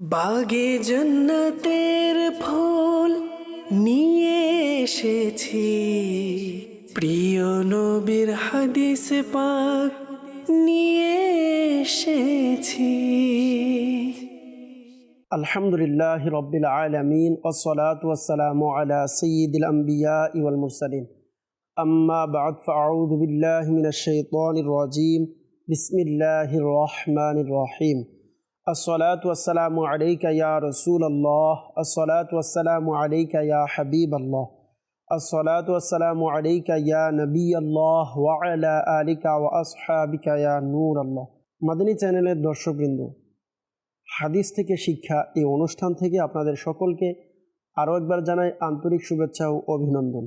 বাগে জন্নতের ফুল নিয়ে এসেছি। প্রিয় নবীর হাদিস পাক নিয়ে এসেছি। আলহামদুলিল্লাহ রব্বিল আলমিন ওসলাত ওসালাম আলা সঈদুল আম্বিয়া ইউল মুরসালিন। আম্মা বাদ ফাউদ বিল্লাহ মিনাশ রাজিম। বিসমিল্লাহ রহমান রহিম। الصلاة والسلام عليك يا رسول الله الصلاة والسلام عليك يا حبيب الله الصلاة والسلام عليك يا نبي الله وعلى آلك وأصحابك يا نور الله مدني চ্যানেলের দর্শকবৃন্দ হাদিস থেকে শিক্ষা এই অনুষ্ঠান থেকে আপনাদের সকলকে আরও একবার জানাই আন্তরিক শুভেচ্ছা ও অভিনন্দন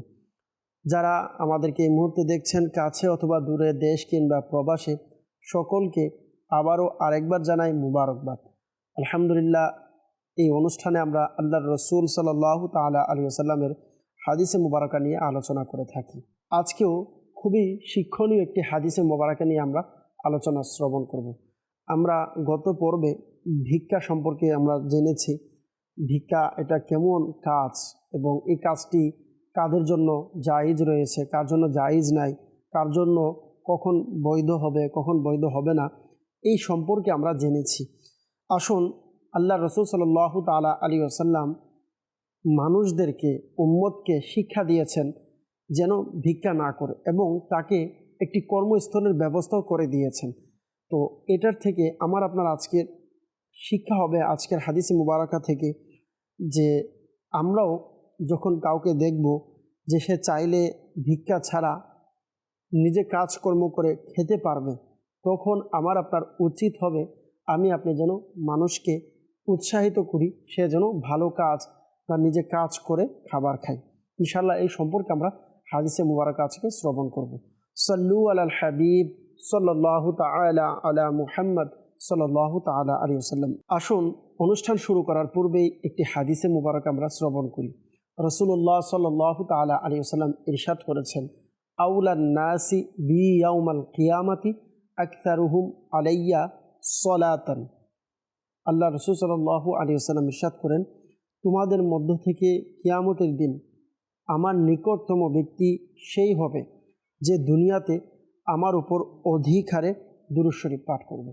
যারা আমাদেরকে এই মুহূর্তে দেখছেন কাছে অথবা দূরে দেশ কিংবা প্রবাসে সকলকে আবারও আরেকবার জানাই মুবারকবাদ। আলহামদুলিল্লাহ, এই অনুষ্ঠানে আমরা আল্লাহর রসুল সাল্লাহ তালা আলী আসাল্লামের হাদিসে মুবারকা নিয়ে আলোচনা করে থাকি। আজকেও খুবই শিক্ষণীয় একটি হাদিসে মুবারকা নিয়ে আমরা আলোচনা শ্রবণ করব। আমরা গত পর্বে ভিক্ষা সম্পর্কে আমরা জেনেছি, ভিক্ষা এটা কেমন কাজ এবং এই কাজটি কাদের জন্য জায়েজ রয়েছে, কার জন্য জায়েজ নাই, কার জন্য কখন বৈধ হবে, কখন বৈধ হবে না এই সম্পর্কে আমরা জেনেছি। আসুন, আল্লাহ রসুল সাল্লাহ তালা আলী আসাল্লাম মানুষদেরকে, উম্মতকে শিক্ষা দিয়েছেন যেন ভিক্ষা না করে এবং তাকে একটি কর্মস্থলের ব্যবস্থাও করে দিয়েছেন। তো এটার থেকে আমার আপনার আজকের শিক্ষা হবে, আজকের হাদিসে মুবারকা থেকে যে আমরাও যখন কাউকে দেখব যে সে চাইলে ভিক্ষা ছাড়া নিজে কাজকর্ম করে খেতে পারবে তখন আমার আপনার উচিত হবে আমি আপনি যেন মানুষকে উৎসাহিত করি, সে যেন ভালো কাজ বা নিজে কাজ করে খাবার খায়। ইনশাল্লাহ এই সম্পর্কে আমরা হাদিসে মুবারক আজকে শ্রবণ করব। সল্লু আল হাবিব সাল্লাহ তালা আলা মুহাম্মদ সাল্লাহ তালা আলী আসাল্লাম আসুন, অনুষ্ঠান শুরু করার পূর্বেই একটি হাদিসে মুবারক আমরা শ্রবণ করি। রসুল্লাহ সাল্লাহ তালা আলী আসাল্লাম ইরশাদ করেছেন আউলা নাসি বি কিয়ামাতি আকতারুহুম আলাইয়া সলাতান আল্লাহ রসুল সাল্লাহ আলী আসাল্লাম ইরশাদ করেন, তোমাদের মধ্য থেকে কিয়ামতের দিন আমার নিকটতম ব্যক্তি সেই হবে যে দুনিয়াতে আমার উপর অধিক হারে দুরুশ্বরী পাঠ করবে।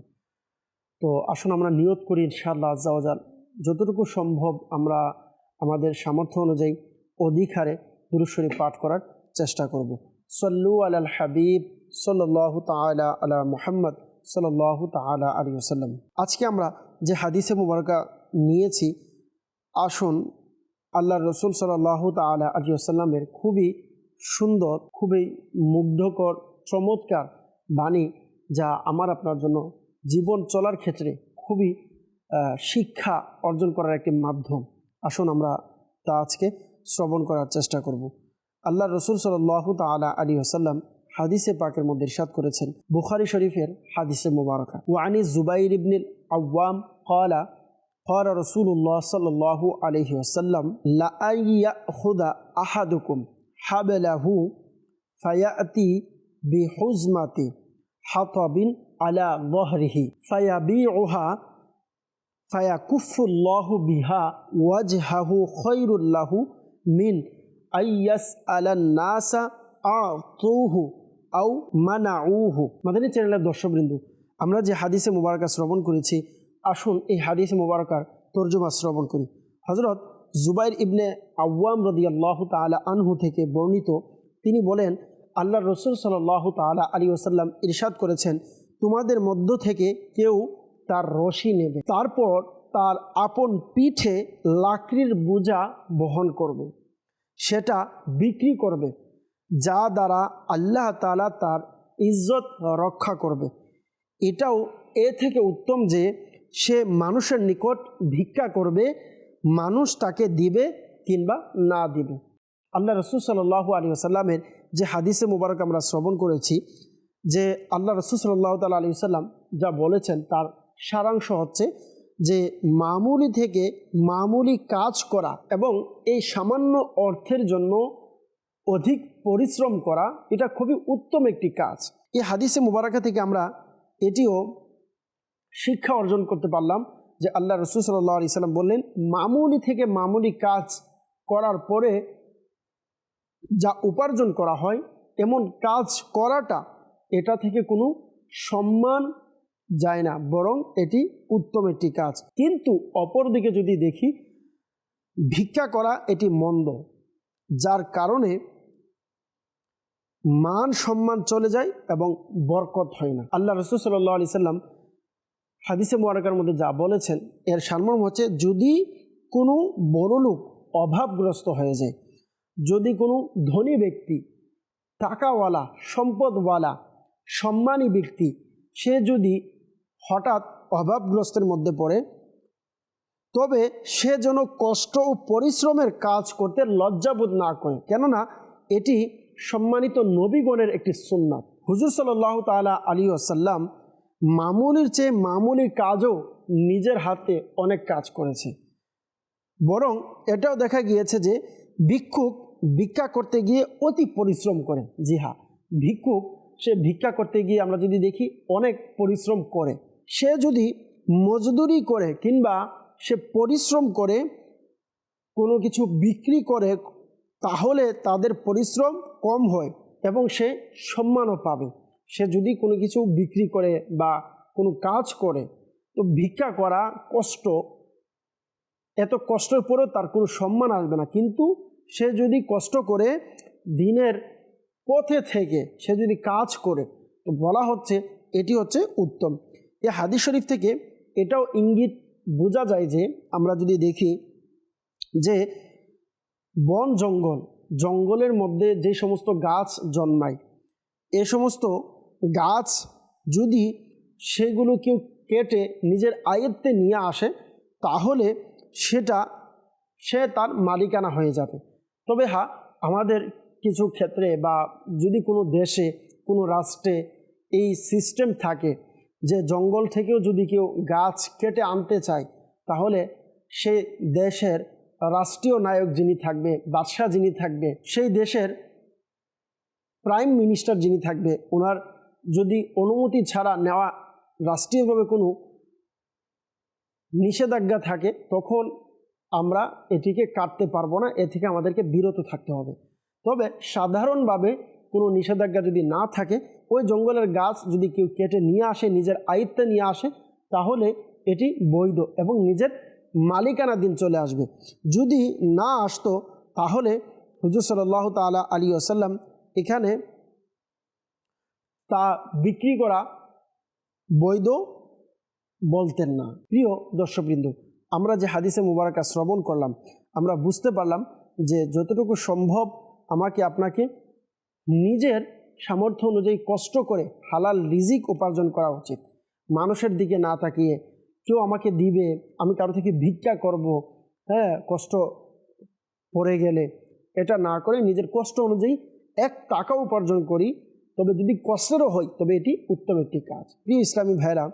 তো আসুন আমরা নিয়ত করি ইনশাআল্লাহ আজ্জাওয়াজাল যতটুকু সম্ভব আমরা আমাদের সামর্থ্য অনুযায়ী অধিক হারে দুরুশ্বরী পাঠ করার চেষ্টা করব। সল্লু আল হাবিব সাল্লাহ তালা আলা মুহাম্মদ সাল্লাহ তালা আলী আসাল্লাম আজকে আমরা যে হাদিসে মুবারকা নিয়েছি, আসুন আল্লাহ রসুল সাল্লাহ তালা আলী আসাল্লামের খুবই সুন্দর, খুবই মুগ্ধকর, চমৎকার বাণী যা আমার আপনার জন্য জীবন চলার ক্ষেত্রে খুবই শিক্ষা অর্জন করার একটি মাধ্যম। আসুন আমরা তা আজকে শ্রবণ করার চেষ্টা করব। আল্লাহ রসুল সাল্লাহ তালা আলী আসাল্লাম হাদিসে পাকের মধ্যে ইরশাদ করেছেন বুখারি শরীফের হাদিসে মুবারকা ওয়ানি জুবাইর ইবনিল আওয়াম কলা قال رسول الله صلى الله عليه وسلم لأن يأخذ أحدكم حبله فيأتي بحزمة حطب على ظهره فيبيعها فيكف الله بها وجهه خير له من أن يسأل الناس أعطوه আউ মানা উহু মাদানী চ্যানেলের দর্শকবৃন্দু, আমরা যে হাদিসে মোবারকা শ্রবণ করেছি, আসুন এই হাদিসে মোবারকার তর্জমা শ্রবণ করি। হজরত জুবাইর ইবনে আওয়াম রদি আল্লাহ তালা আনহু থেকে বর্ণিত, তিনি বলেন আল্লাহ রসুল সাল্লাহ তালা আলী ওসাল্লাম ইরশাদ করেছেন, তোমাদের মধ্য থেকে কেউ তার রশি নেবে, তারপর তার আপন পিঠে লাকড়ির বোঝা বহন করবে, সেটা বিক্রি করবে। যা দ্বারা আল্লাহ তালা তার ইজ্জত রক্ষা করবে। এটাও এ থেকে উত্তম যে সে মানুষের নিকট ভিক্ষা করবে, মানুষ তাকে দিবে কিংবা না দিবে। আল্লাহ রসুল সাল্লাহ আলী আসাল্লামের যে হাদিসে মুবারক আমরা শ্রবণ করেছি, যে আল্লাহ রসুল সাল্লাহ তাল আলী সাল্লাম যা বলেছেন তার সারাংশ হচ্ছে যে মামুলি থেকে মামুলি কাজ করা এবং এই সামান্য অর্থের জন্য অধিক পরিশ্রম করা, এটা খুবই উত্তম একটি কাজ। এই হাদিসে মুবারাকা থেকে আমরা এটিও শিক্ষা অর্জন করতে পারলাম যে আল্লাহ রসুল সাল্লাহ আলি সাল্লাম বললেন, মামুলি থেকে মামুলি কাজ করার পরে যা উপার্জন করা হয়, এমন কাজ করাটা, এটা থেকে কোনো সম্মান যায় না, বরং এটি উত্তম একটি কাজ। কিন্তু অপরদিকে যদি দেখি, ভিক্ষা করা এটি মন্দ। যার কারণে মান সম্মান চলে যায় এবং বরকত হয় না। আল্লাহ রসুল সাল্লাহ আলি সাল্লাম হাদিসে মোয়ারকার মধ্যে যা বলেছেন, এর সারমর্ম হচ্ছে যদি কোনো বড় লোক অভাবগ্রস্ত হয়ে যায়, যদি কোনো ধনী ব্যক্তি, টাকাওয়ালা, সম্পদওয়ালা, সম্মানী ব্যক্তি, সে যদি হঠাৎ অভাবগ্রস্তের মধ্যে পড়ে তবে সে যেন কষ্ট ও পরিশ্রমের কাজ করতে লজ্জাবোধ না করে। কেননা এটি সম্মানিত নবীগণের একটি সুন্নাত। হুজুর সাল্লাহ তালা আলী আসাল্লাম মামুলির চেয়ে মামুলি কাজও নিজের হাতে অনেক কাজ করেছে। বরং এটাও দেখা গিয়েছে যে ভিক্ষুক ভিক্ষা করতে গিয়ে অতি পরিশ্রম করে। জি হ্যাঁ ভিক্ষুক সে ভিক্ষা করতে গিয়ে আমরা যদি দেখি অনেক পরিশ্রম করে। সে যদি মজদুরি করে কিংবা সে পরিশ্রম করে, কোনো কিছু বিক্রি করে, তাহলে তাদের পরিশ্রম কম হয় এবং সে সম্মানও পাবে। সে যদি কোনো কিছু বিক্রি করে বা কোনো কাজ করে, তো ভিক্ষা করা কষ্ট, এত কষ্টের পরেও তার কোনো সম্মান আসবে না। কিন্তু সে যদি কষ্ট করে দিনের পথে থেকে সে যদি কাজ করে, তো বলা হচ্ছে এটি হচ্ছে উত্তম। এ হাদিস শরীফ থেকে এটাও ইঙ্গিত বোঝা যায় যে আমরা যদি দেখি যে বন জঙ্গল, জঙ্গলের মধ্যে যে সমস্ত গাছ জন্মায়, এ সমস্ত গাছ যদি সেগুলো কেউ কেটে নিজের আয়ত্তে নিয়ে আসে, তাহলে সেটা, সে তার মালিকানা হয়ে যাবে। তবে হ্যাঁ আমাদের কিছু ক্ষেত্রে বা যদি কোনো দেশে, কোনো রাষ্ট্রে এই সিস্টেম থাকে যে জঙ্গল থেকেও যদি কেউ গাছ কেটে আনতে চায়, তাহলে সে দেশের রাষ্ট্রীয় নায়ক যিনি থাকবে, বাদশাহ যিনি থাকবে, সেই দেশের প্রাইম মিনিস্টার যিনি থাকবে, ওনার যদি অনুমতি ছাড়া নেওয়া রাষ্ট্রীয়ভাবে কোনো নিষেধাজ্ঞা থাকে, তখন আমরা এটিকে কাটতে পারব না, এ থেকে আমাদেরকে বিরত থাকতে হবে। তবে সাধারণভাবে কোনো নিষেধাজ্ঞা যদি না থাকে, ওই জঙ্গলের গাছ যদি কেউ কেটে নিয়ে আসে, নিজের আয়ত্তে নিয়ে আসে, তাহলে এটি বৈধ এবং নিজের মালিকানাধীন চলে আসবে। যদি না আসতো, তাহলে হুজুর সাল্লাহ তালা আলী আসাল্লাম এখানে তা বিক্রি করা বৈধ বলতেন না। প্রিয় দর্শকবৃন্দ, আমরা যে হাদিসে মুবারকা শ্রবণ করলাম, আমরা বুঝতে পারলাম যে যতটুকু সম্ভব আমাকে আপনাকে নিজের সামর্থ্য অনুযায়ী কষ্ট করে হালাল রিজিক উপার্জন করা উচিত। মানুষের দিকে না তাকিয়ে কেউ আমাকে দিবে, আমি কারও থেকে ভিক্ষা করব হ্যাঁ কষ্ট পড়ে গেলে এটা না করে নিজের কষ্ট অনুযায়ী এক টাকা উপার্জন করি, তবে যদি কষ্টেরও হয় তবে এটি উত্তম একটি কাজ। প্রিয় ইসলামী ভাইরা,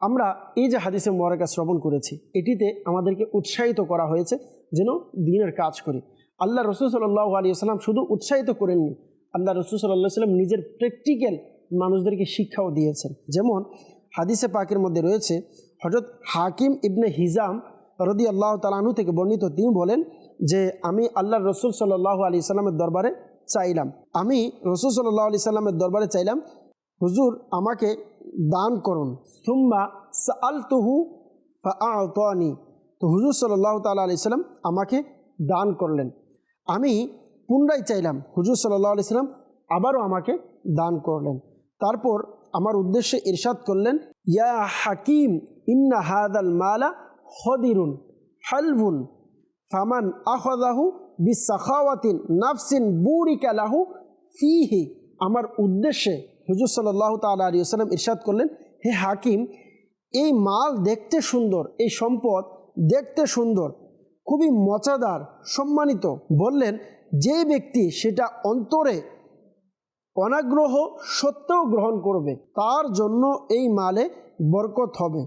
আমরা এই যে হাদিসে মোয়ারেকা শ্রবণ করেছি, এটিতে আমাদেরকে উৎসাহিত করা হয়েছে যেন দিনের কাজ করি। আল্লাহ রসুল সাল্লাহ আলী আসসালাম শুধু উৎসাহিত করেননি আল্লাহ রসুল সাল্লাহ সাল্লাম নিজের প্র্যাকটিক্যাল মানুষদেরকে শিক্ষাও দিয়েছেন। যেমন হাদিসে পাকের মধ্যে রয়েছে হজরত হাকিম ইবনে হিজাম রদি আল্লাহ তালানু থেকে বর্ণিত, তিনি বলেন যে, আমি আল্লাহ রসুল সাল্লাহ আলি সাল্লামের দরবারে চাইলাম। আমি রসুল সাল্লাহ আলি সাল্লামের দরবারে চাইলাম, হুজুর আমাকে দান করুন। সুম্মা সাল তুহু ফানি তো হুজুর সাল্লাহ তাল আলি সাল্লাম আমাকে দান করলেন। আমি পুনরায় চাইলাম হুজুর সাল্লাহ আলি সাল্লাম আবারও আমাকে দান করলেন। তারপর আমার উদ্দেশ্যে ইরশাদ করলেন, ইয়া হাকিম, ইন্না হাদাল মালা হদিরুন হালভুন, ফামান আহদাহু বিসাখাওয়াতিন নাফসিন বুরিকা লাহু ফিহি। আমার উদ্দেশ্যে হুজুর সাল্লাহ তালা আলী ইরশাদ করলেন, হে হাকিম, এই মাল দেখতে সুন্দর, এই সম্পদ দেখতে সুন্দর, খুবই মজাদার, সম্মানিত। বললেন যে ব্যক্তি সেটা অন্তরে অনাগ্রহ সত্ত্বেও গ্রহণ করবে, তার জন্য এই মালে বরকত হবে।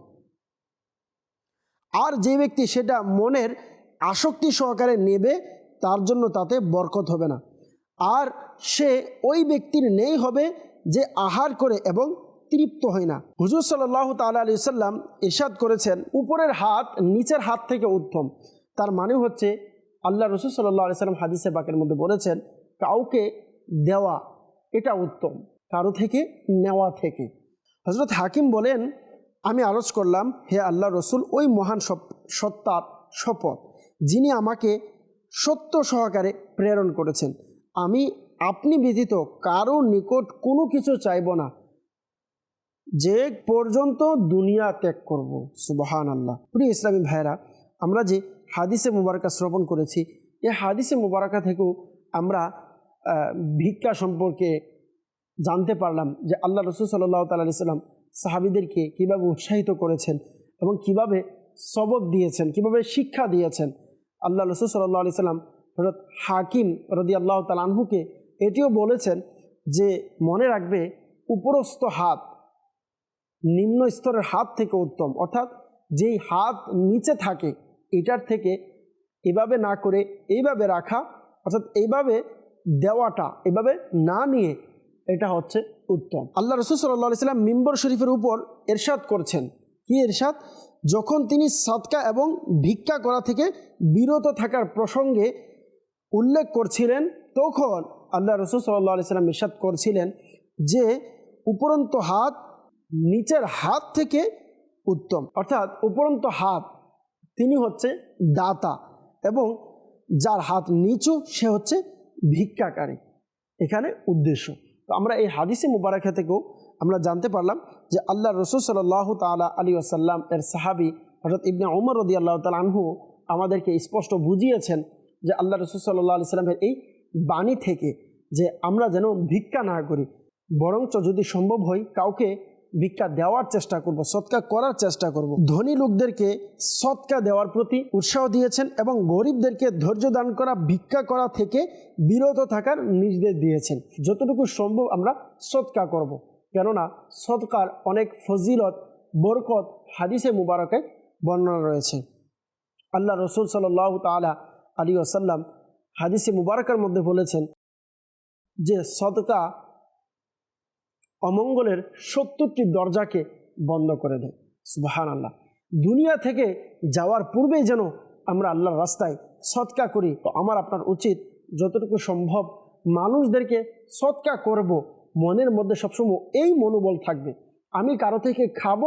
আর যে ব্যক্তি সেটা মনের আসক্তি সহকারে নেবে, তার জন্য তাতে বরকত হবে না। আর সে ওই ব্যক্তির নেই হবে যে আহার করে এবং তৃপ্ত হয় না। হুজুর সাল্লাহ তালা আলি সাল্লাম ইরশাদ করেছেন, উপরের হাত নিচের হাত থেকে উত্তম। তার মানে হচ্ছে আল্লাহ রসুল সাল্লাহ সাল্লাম হাদিসে বাকের মধ্যে বলেছেন, কাউকে দেওয়া এটা উত্তম, কারও থেকে নেওয়া থেকে। হজরত হাকিম বলেন, আমি আরজ করলাম, হে আল্লাহ রসুল, ওই মহান সত্তার শপথ, যিনি আমাকে সত্য সহকারে প্রেরণ করেছেন। আমি, আপনি ব্যতীত কারও নিকট কোনো কিছু চাইব না। যে পর্যন্ত দুনিয়া ত্যাগ করব। সুবহান আল্লাহ প্রিয় ইসলামী ভাইরা আমরা যে হাদিসে মুবারকা শ্রবণ করেছি। এই হাদিসে মুবারকা থেকেও আমরা ভিক্ষা সম্পর্কে জানতে পারলাম যে আল্লাহ রসুল সাল্লাহ তাল্লাহ সাল্লাম সাহাবিদেরকে কীভাবে উৎসাহিত করেছেন এবং কীভাবে সবক দিয়েছেন, কীভাবে শিক্ষা দিয়েছেন। আল্লাহ রসুল সাল্লাহ আলি সাল্লাম হজরত হাকিম রদি আল্লাহ তালানহুকে এটিও বলেছেন যে মনে রাখবে, উপরস্থ হাত নিম্ন স্তরের হাত থেকে উত্তম। অর্থাৎ যেই হাত নিচে থাকে এটার থেকে এভাবে না করে এইভাবে রাখা, অর্থাৎ এইভাবে দেওয়াটা, এভাবে না নিয়ে এটা হচ্ছে উত্তম। আল্লাহ রসুল সাল্লাহ সাল্লাম মিম্বর শরীফের উপর এরশাদ করছেন। কি এরশাদ? যখন তিনি সৎকা এবং ভিক্ষা করা থেকে বিরত থাকার প্রসঙ্গে উল্লেখ করছিলেন, তখন আল্লাহ রসুল সাল্লাহ সাল্লাম ইরশাদ করছিলেন যে উপরন্ত হাত নিচের হাত থেকে উত্তম। অর্থাৎ উপরন্ত হাত তিনি হচ্ছে দাতা এবং যার হাত নিচু, সে হচ্ছে ভিক্ষাকারী। এখানে উদ্দেশ্য। তো আমরা এই হাদিসে মুবারাকা থেকেও আমরা জানতে পারলাম যে আল্লাহ রসুল সাল্লাহ তালা আলী আসাল্লাম এর সাহাবি হজরত ইবনে ওমর রদি আল্লাহ তাল আমাদেরকে স্পষ্ট বুঝিয়েছেন যে আল্লাহ রসুল সাল্লাহ আলি সাল্লামের এই বাণী থেকে যে আমরা যেন ভিক্ষা না করি, বরঞ্চ যদি সম্ভব হয় কাউকে ভিক্ষা দেওয়ার চেষ্টা করব, সৎকা করার চেষ্টা করব। ধনী লোকদেরকে সৎকা দেওয়ার প্রতি উৎসাহ দিয়েছেন এবং গরিবদেরকে ধৈর্য দান করা, ভিক্ষা করা থেকে বিরত থাকার নির্দেশ দিয়েছেন। যতটুকু সম্ভব আমরা সৎকা করব। কেননা সৎকার অনেক ফজিলত, বরকত হাদিসে মুবারকে বর্ণনা রয়েছে। আল্লাহ রসুল সাল্লাহ তালা আলী আসাল্লাম হাদিসে মুবারকের মধ্যে বলেছেন যে সদকা অমঙ্গলের সত্তরটি দরজাকে বন্ধ করে দেয়। সুবাহান আল্লাহ দুনিয়া থেকে যাওয়ার পূর্বেই যেন আমরা আল্লাহর রাস্তায় সৎকা করি, তো আমার আপনার উচিত যতটুকু সম্ভব মানুষদেরকে সৎকা করব। মনের মধ্যে সবসময় এই মনোবল থাকবে। আমি কারও থেকে খাব,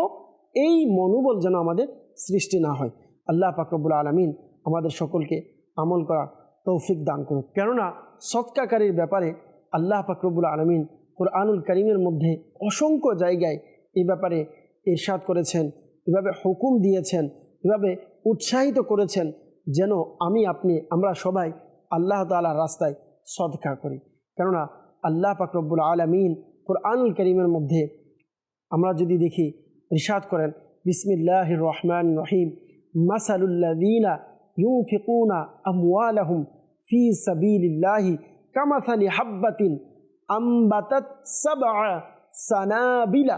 এই মনোবল যেন আমাদের সৃষ্টি না হয়। আল্লাহ পাকবুল আলমিন আমাদের সকলকে আমল করা তৌফিক দান করুক। কেননা সৎকাকারীর ব্যাপারে আল্লাহ পাকরবুল আলমিন কোরআনুল করিমের মধ্যে অসংখ্য জায়গায় এই ব্যাপারে ইরশাদ করেছেন, এভাবে হুকুম দিয়েছেন, এভাবে উৎসাহিত করেছেন যেন আমি, আপনি, আমরা সবাই আল্লাহ তালার রাস্তায় সদকা করি। কেননা আল্লাহ পাকরবুল আলমিন কোরআনুল করিমের মধ্যে আমরা যদি দেখি রিশাদ করেন বিসমিল্লাহ রহমান রহিম মাসালুল্লাদিনা ইউফিকুনা আমওয়ালাহুম ফি সাবিলিল্লাহি কামাসালি হাব্বাতিন আমবাতাত সাবা সানাবিলা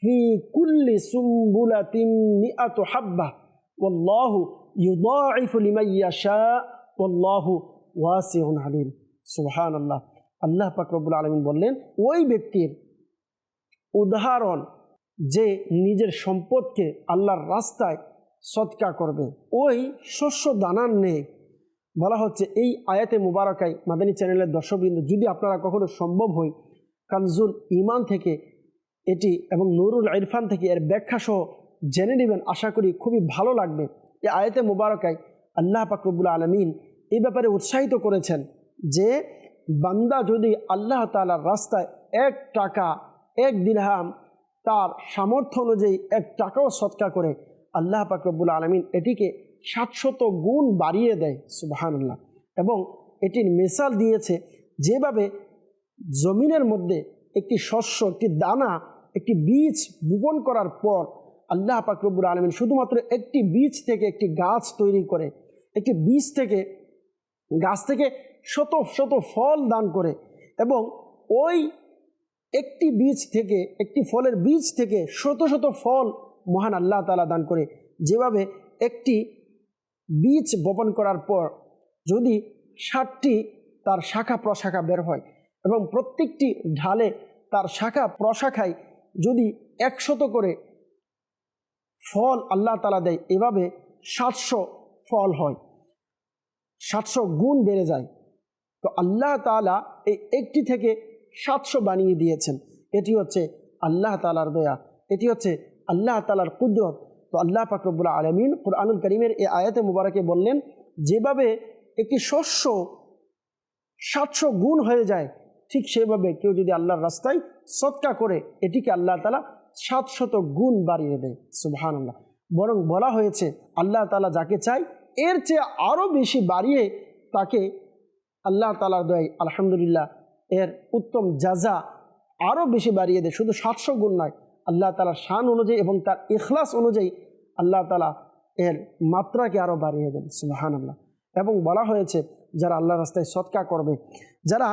ফি কুল্লি সুম্বুলাতিন মিআত হাব্বা ওয়াল্লাহু ইউদাইফু লিমান ইয়াশা ওয়াল্লাহু ওয়াসিউন আলিম সুবহানাল্লাহ। আল্লাহ পাক রব্বুল আলামিন বললেন, ওই ব্যক্তির উদাহরণ যে নিজের সম্পদকে আল্লাহর রাস্তায় সৎকা করবে, ওই শস্য দানার নেই বলা হচ্ছে এই আয়াতে মুবারকায় মাদানী চ্যানেলের দর্শকবৃন্দ, যদি আপনারা কখনো সম্ভব হয় কানজুল ইমান থেকে এটি এবং নুরুল ইরফান থেকে এর ব্যাখ্যা সহ জেনে নেবেন, আশা করি খুবই ভালো লাগবে। এই আয়াতে মুবারকায় আল্লাহ পাকরবুল আলমিন এই ব্যাপারে উৎসাহিত করেছেন যে, বান্দা যদি আল্লাহ তালার রাস্তায় এক টাকা, এক দিনহাম তার সামর্থ্য অনুযায়ী এক টাকাও সৎকা করে, আল্লাহ পাকরবুল আলমিন এটিকে সাতশত গুণ বাড়িয়ে দেয় সুবাহান্লাহ এবং এটির মিসাল দিয়েছে যেভাবে জমিনের মধ্যে একটি শস্য, একটি দানা, একটি বীজ বপন করার পর আল্লাহ পাকরবুল আলমিন শুধুমাত্র একটি বীজ থেকে একটি গাছ তৈরি করে, একটি বীজ থেকে, গাছ থেকে শত শত ফল দান করে এবং ওই একটি বীজ থেকে, একটি ফলের বীজ থেকে শত শত ফল মহান আল্লাহ তালা দান করে। যেভাবে একটি বীজ বপন করার পর যদি ষাটটি তার শাখা প্রশাখা বের হয় এবং প্রত্যেকটি ঢালে তার শাখা প্রশাখায় যদি একশত করে ফল আল্লাহ তালা দেয়, এভাবে সাতশো ফল হয়। সাতশো গুণ বেড়ে যায়। তো আল্লাহ তালা এই একটি থেকে সাতশো বানিয়ে দিয়েছেন। এটি হচ্ছে আল্লাহ তালার দয়া। এটি হচ্ছে আল্লাহ তালার কুদরত। তো আল্লাহ ফাকরবুল আলমিন কুরআনুল করিমের এই আয়াতে মুবারকে বললেন, যেভাবে একটি শস্য সাতশো গুণ হয়ে যায়, ঠিক সেভাবে কেউ যদি আল্লাহর রাস্তায় সৎকা করে, এটিকে আল্লাহ তালা সাতশত গুণ বাড়িয়ে দেয়। সুবহান আল্লাহ বরং বলা হয়েছে, আল্লাহ তালা যাকে চাই এর চেয়ে আরও বেশি বাড়িয়ে তাকে আল্লাহ তালার দয় আলহামদুলিল্লাহ এর উত্তম যাজা আরও বেশি বাড়িয়ে দেয়। শুধু সাতশো গুণ নয় আল্লাহ তালার শান অনুযায়ী এবং তার ইখলাস অনুযায়ী আল্লাহ তালা এর মাত্রাকে আরও বাড়িয়ে দেন সুবাহান আল্লাহ এবং বলা হয়েছে, যারা আল্লাহ রাস্তায় সৎকা করবে, যারা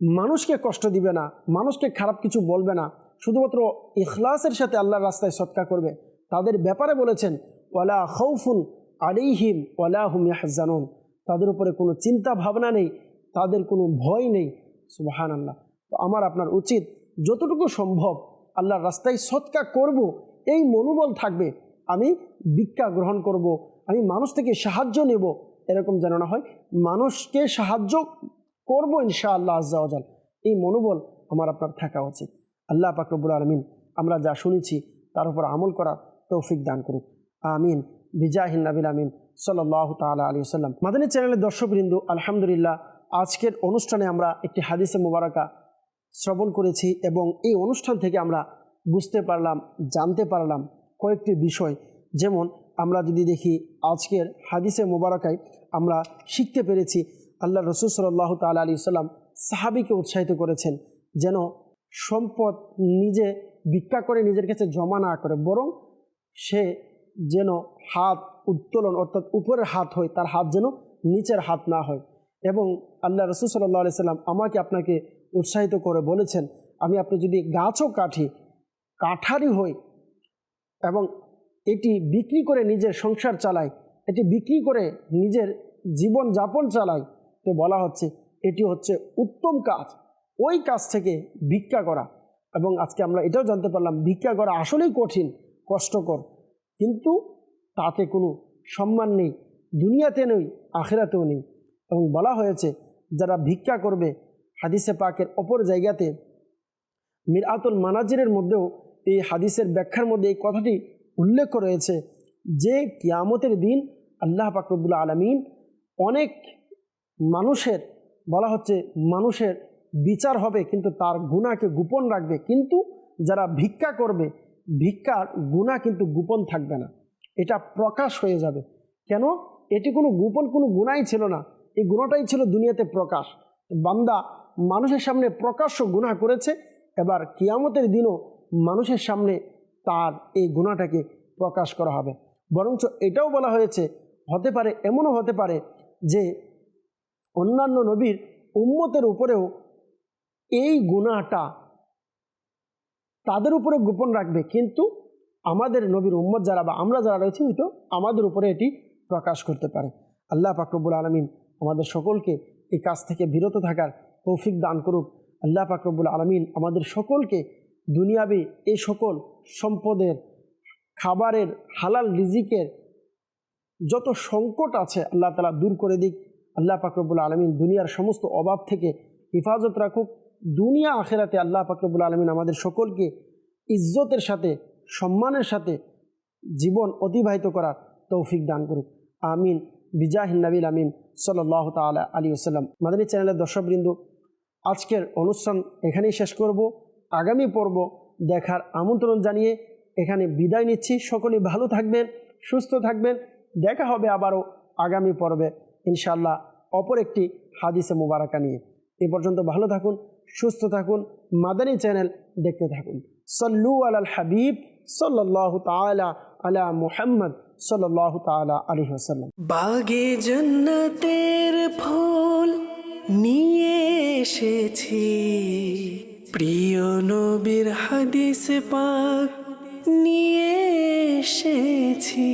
মানুষকে কষ্ট দিবে না, মানুষকে খারাপ কিছু বলবে না, শুধুমাত্র ইখলাসের সাথে আল্লাহর রাস্তায় সৎকা করবে, তাদের ব্যাপারে বলেছেন, ওয়ালা খৌফুন আলিহিম ওয়ালা হুম ইয়াহজানুন। তাদের উপরে কোনো চিন্তা ভাবনা নেই, তাদের কোনো ভয় নেই সুবাহান আল্লাহ তো আমার আপনার উচিত, যতটুকু সম্ভব আল্লাহর রাস্তায় সৎকা করব, এই মনোবল থাকবে। আমি ভিক্ষা গ্রহণ করব, আমি মানুষ থেকে সাহায্য নেব, এরকম যেন না হয়, মানুষকে সাহায্য করব ইনশাআল্লাহ আজ্জাওয়াজাল এই মনোবল আমার আপনার থাকা উচিত। আল্লাহ পাকরবুল আলমিন আমরা যা শুনেছি, তার উপর আমল করার তৌফিক দান করুক। আমিন। বিজাহিন নাবিল আমিন। সাল্লাহ তালা আলী সাল্লাম মাদানী চ্যানেলের দর্শকবৃন্দু, আলহামদুলিল্লাহ, আজকের অনুষ্ঠানে আমরা একটি হাদিসে মোবারকা শ্রবণ করেছি এবং এই অনুষ্ঠান থেকে আমরা বুঝতে পারলাম, জানতে পারলাম কয়েকটি বিষয়। যেমন আমরা যদি দেখি আজকের হাদিসে মোবারকায় আমরা শিখতে পেরেছি আল্লাহ রসুল সাল্লাহ তাল আলী সাল্লাম সাহাবিকে উৎসাহিত করেছেন যেন সম্পদ নিজে ভিক্ষা করে নিজের কাছে জমা না করে, বরং সে যেন হাত উত্তোলন অর্থাৎ উপরের হাত হয়, তার হাত যেন নিচের হাত না হয়। এবং আল্লাহ রসুল সাল্লাহ আলি সাল্লাম আমাকে আপনাকে উৎসাহিত করে বলেছেন, আমি আপনি যদি গাছও কাঠি কাঠারি হই এবং এটি বিক্রি করে নিজের সংসার চালাই, এটি বিক্রি করে নিজের জীবন যাপন চালায় তো বলা হচ্ছে এটি হচ্ছে উত্তম কাজ। ওই কাজ থেকে ভিক্ষা করা। এবং আজকে আমরা এটাও জানতে পারলাম, ভিক্ষা করা আসলেই কঠিন, কষ্টকর। কিন্তু তাতে কোনো সম্মান নেই, দুনিয়াতে নেই, আখেরাতেও নেই। এবং বলা হয়েছে, যারা ভিক্ষা করবে হাদিসে পাকের অপর জায়গাতে মিরাতুল মানাজিরের মধ্যেও এই হাদিসের ব্যাখ্যার মধ্যে এই কথাটি উল্লেখ রয়েছে যে কিয়ামতের দিন আল্লাহ পাকরবুল্লা আলমিন অনেক মানুষের, বলা হচ্ছে মানুষের বিচার হবে, কিন্তু তার গুণাকে গোপন রাখবে। কিন্তু যারা ভিক্ষা করবে, ভিক্ষার গুণা কিন্তু গোপন থাকবে না। এটা প্রকাশ হয়ে যাবে। কেন? এটি কোনো গোপন কোনো গুণাই ছিল না। এই গুণাটাই ছিল দুনিয়াতে প্রকাশ। বান্দা মানুষের সামনে প্রকাশ্য গুণা করেছে, এবার কিয়ামতের দিনও মানুষের সামনে তার এই গুণাটাকে প্রকাশ করা হবে। বরঞ্চ এটাও বলা হয়েছে, হতে পারে এমনও হতে পারে যে অন্যান্য নবীর উম্মতের উপরেও এই গুণাটা তাদের উপরে গোপন রাখবে। কিন্তু আমাদের নবীর উম্মত যারা বা আমরা যারা রয়েছে, হয়তো আমাদের উপরে এটি প্রকাশ করতে পারে। আল্লাহ পাকরবুল আলমিন আমাদের সকলকে এই কাজ থেকে বিরত থাকার তৌফিক দান করুক। আল্লাহ পাকরবুল আলমিন আমাদের সকলকে দুনিয়াবি এই সকল সম্পদের, খাবারের, হালাল রিজিকের যত সংকট আছে আল্লাহ তালা দূর করে দিক। আল্লাহ পাকরবুল আলমিন দুনিয়ার সমস্ত অভাব থেকে হেফাজত রাখুক। দুনিয়া আখেরাতে আল্লাহ পাকরবুল আলমিন আমাদের সকলকে ইজ্জতের সাথে, সম্মানের সাথে জীবন অতিবাহিত করার তৌফিক দান করুক। আমিন। বিজাহিন নবীল আমিন। সাল্লাহ তালা আলী আসাল্লাম মাদানী চ্যানেলের দর্শকবৃন্দ আজকের অনুষ্ঠান এখানেই শেষ করব। আগামী পর্ব দেখার আমন্ত্রণ জানিয়ে এখানে বিদায় নিচ্ছি। সকলেই ভালো থাকবেন, সুস্থ থাকবেন। দেখা হবে আবারও আগামী পর্বে ইনশাল্লাহ অপর একটি হাদিসে মুবারাকা নিয়ে। এ পর্যন্ত ভালো থাকুন, সুস্থ থাকুন, মাদানী চ্যানেল দেখতে থাকুন। সল্লু আলাল হাবিব সাল্লাহ তালা আলা মুহাম্মদ সাল্লাহ তালা আলী হাসাল্লাম বাগে জন্নতের ফুল নিয়ে এসেছি। প্রিয় নবীর হাদিস পাক নিয়ে এসেছি।